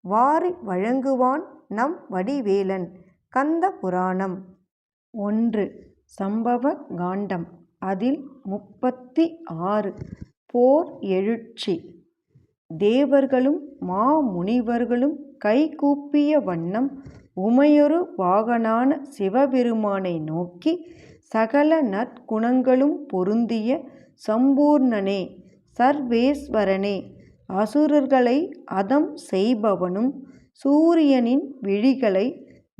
வாரி வழங்குவான் நம் வடிவேலன். கந்த புராணம். ஒன்று. சம்பவ காண்டம். அதில் முப்பத்தி ஆறு. போர் எழுச்சி. தேவர்களும் மாமுனிவர்களும் கைகூப்பிய வண்ணம் உமையொரு வாகனான சிவபெருமானை நோக்கி சகல நற்குணங்களும் பொருந்திய சம்பூர்ணனே சர்வேஸ்வரனே. அசுரர்களை அதம் செய்பவனும் சூரியனின் விழிகளை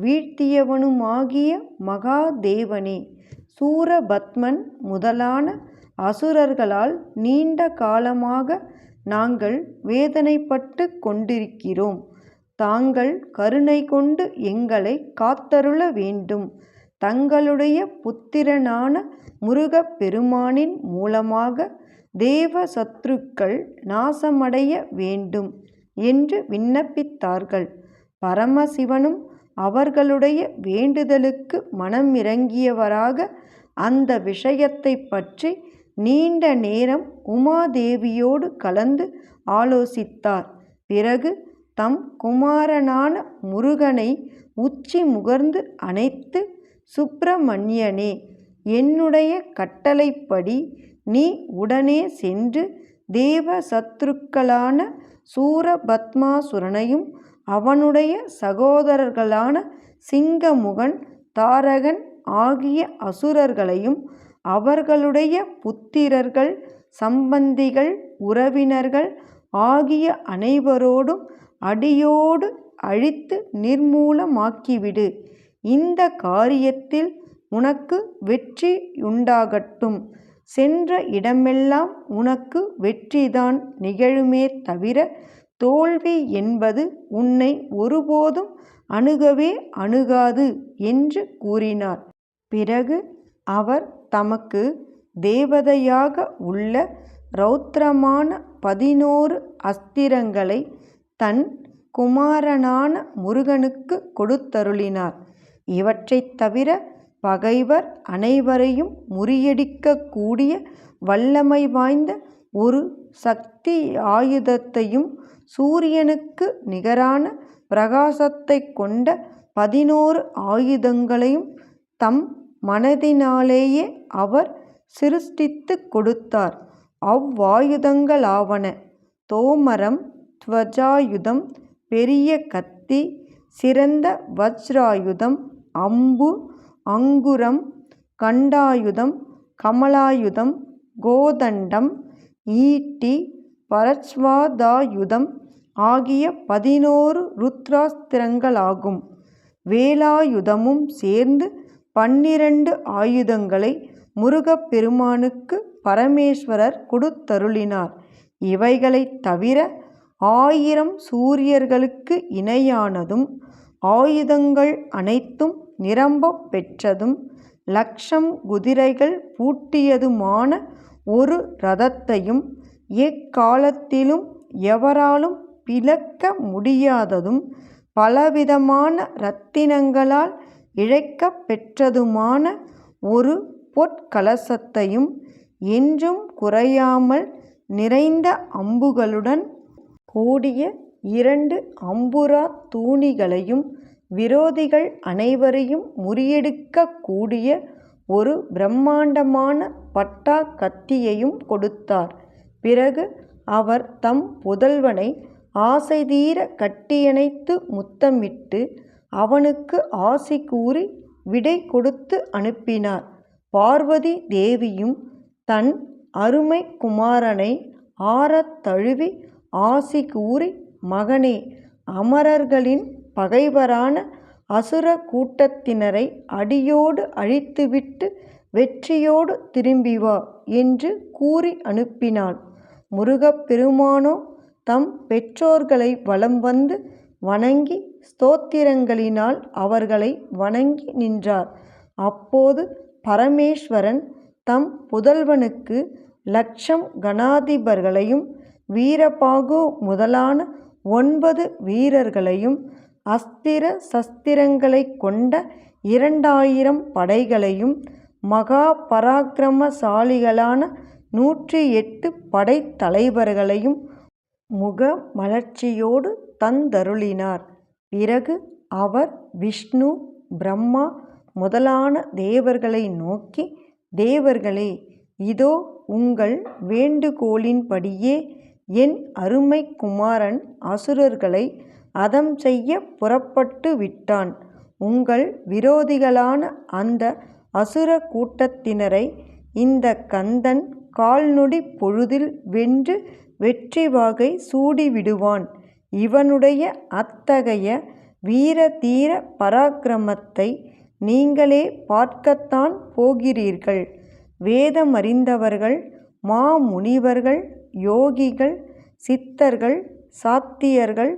வீழ்த்தியவனுமாகிய மகாதேவனே சூரபத்மன் முதலான அசுரர்களால் நீண்ட காலமாக நாங்கள் வேதனைப்பட்டு கொண்டிருக்கிறோம். தாங்கள் கருணை கொண்டு எங்களை காத்தருள வேண்டும். தங்களுடைய புத்திரனான முருகப் பெருமானின் மூலமாக தேவ சத்ருக்கள் நாசமடைய வேண்டும் என்று விண்ணப்பித்தார்கள். பரமசிவனும் அவர்களுடைய வேண்டுதலுக்கு மனமிறங்கியவராக அந்த விஷயத்தை பற்றி நீண்ட நேரம் உமாதேவியோடு கலந்து ஆலோசித்தார். பிறகு தம் குமாரனான முருகனை உச்சி முகர்ந்து அணைத்து சுப்பிரமணியனே என்னுடைய கட்டளைப்படி நீ உடனே சென்று தேவ சத்ருக்களான சூரபத்மாசுரனையும் அவனுடைய சகோதரர்களான சிங்கமுகன் தாரகன் ஆகிய அசுரர்களையும் அவர்களுடைய புத்திரர்கள் சம்பந்திகள் உறவினர்கள் ஆகிய அனைவரோடும் அடியோடு அழித்து நிர்மூலமாக்கிவிடு. இந்த காரியத்தில் உனக்கு வெற்றி உண்டாகட்டும். சென்ற இடமெல்லாம் உனக்கு வெற்றிதான் நிகழுமே தவிர தோல்வி என்பது உன்னை ஒருபோதும் அணுகவே அணுகாது என்று கூறினார். பிறகு அவர் தமக்கு தேவதையாக உள்ள ரௌத்ரமான பதினோரு அஸ்திரங்களை தன் குமாரனான முருகனுக்கு கொடுத்தருளினார். இவற்றைத் தவிர பகைவர் அனைவரையும் முறியடிக்கக்கூடிய வல்லமை வாய்ந்த ஒரு சக்தி ஆயுதத்தையும் சூரியனுக்கு நிகரான பிரகாசத்தைக் கொண்ட பதினோரு ஆயுதங்களையும் தம் மனதினாலேயே அவர் சிருஷ்டித்துக் கொடுத்தார். அவ்வாயுதங்களாவன. தோமரம் துவஜாயுதம் பெரிய கத்தி சிறந்த வஜ்ராயுதம் அம்பு அங்குரம் கண்டாயுதம் கமலாயுதம் கோதண்டம் ஈட்டி பரச்வாதாயுதம் ஆகிய பதினோரு ருத்ராஸ்திரங்களாகும். வேலாயுதமும் சேர்ந்து பன்னிரண்டு ஆயுதங்களை முருகப்பெருமானுக்கு பரமேஸ்வரர் கொடுத்தருளினார். இவைகளைத் தவிர ஆயிரம் சூரியர்களுக்கு இணையானதும் ஆயுதங்கள் அனைத்தும் நிரம்பப் பெற்றதும் லக்ஷம் குதிரைகள் பூட்டியதுமான ஒரு ரதத்தையும் எக்காலத்திலும் எவராலும் பிளக்க முடியாததும் பலவிதமான இரத்தினங்களால் இழைக்கப் பெற்றதுமான ஒரு பொற்கலசத்தையும் என்றும் குறையாமல் நிறைந்த அம்புகளுடன் கூடிய இரண்டு அம்புரா தூணிகளையும் விரோதிகள் அனைவரையும் முறியடிக்கக்கூடிய ஒரு பிரம்மாண்டமான பட்டா கத்தியையும் கொடுத்தார். பிறகு அவர் தம் புதல்வனை ஆசைதீர கட்டியணைத்து முத்தமிட்டு அவனுக்கு ஆசி கூறி விடை கொடுத்து அனுப்பினார். பார்வதி தேவியும் தன் அருமை குமாரனை ஆறத் தழுவி ஆசி கூறி மகனே அமரர்களின் பகைவரான அசுர கூட்டத்தினரை அடியோடு அழித்துவிட்டு வெற்றியோடு திரும்பி வா என்று கூறி அனுப்பினாள். முருகப் பெருமானோ தம் பெற்றோர்களை வலம் வந்து வணங்கி ஸ்தோத்திரங்களினால் அவர்களை வணங்கி நின்றார். அப்போது பரமேஸ்வரன் தம் புதல்வனுக்கு லக்ஷம் கணாதிபர்களையும் வீரபாகு முதலான ஒன்பது வீரர்களையும் அஸ்திர சஸ்திரங்களைக் கொண்ட இரண்டாயிரம் படைகளையும் மகா பராக்கிரமசாலிகளான நூற்றி எட்டு படைத்தலைவர்களையும் முக மலர்ச்சியோடு தந்தருளினார். பிறகு அவர் விஷ்ணு பிரம்மா முதலான தேவர்களை நோக்கி தேவர்களே இதோ உங்கள் வேண்டுகோளின்படியே என் அருமை குமாரன் அசுரர்களை அதம் செய்ய புறப்பட்டு விட்டான். உங்கள் விரோதிகளான அந்த அசுர கூட்டத்தினரை இந்த கந்தன் கால்நொடி பொழுதில் வென்று வெற்றிவாகை சூடிவிடுவான். இவனுடைய அத்தகைய வீர தீர பராக்கிரமத்தை நீங்களே பார்க்கத்தான் போகிறீர்கள். வேதமறிந்தவர்கள் மாமுனிவர்கள் யோகிகள் சித்தர்கள் சாத்தியர்கள்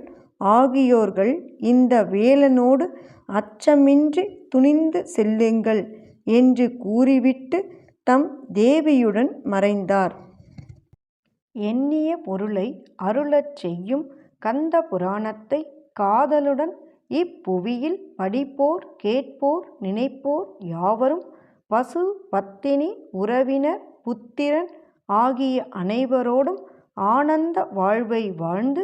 ஆகியோர்கள் இந்த வேலனோடு அச்சமின்றி துணிந்து செல்லுங்கள் என்று கூறிவிட்டு தம் தேவியுடன் மறைந்தார். எண்ணிய பொருளை அருளச் செய்யும் கந்த புராணத்தை காதலுடன் இப்புவியில் படிப்போர் கேட்போர் நினைப்போர் யாவரும் பசு பத்தினி உறவினர் புத்திரன் ஆகிய அனைவரோடும் ஆனந்த வாழ்வை வாழ்ந்து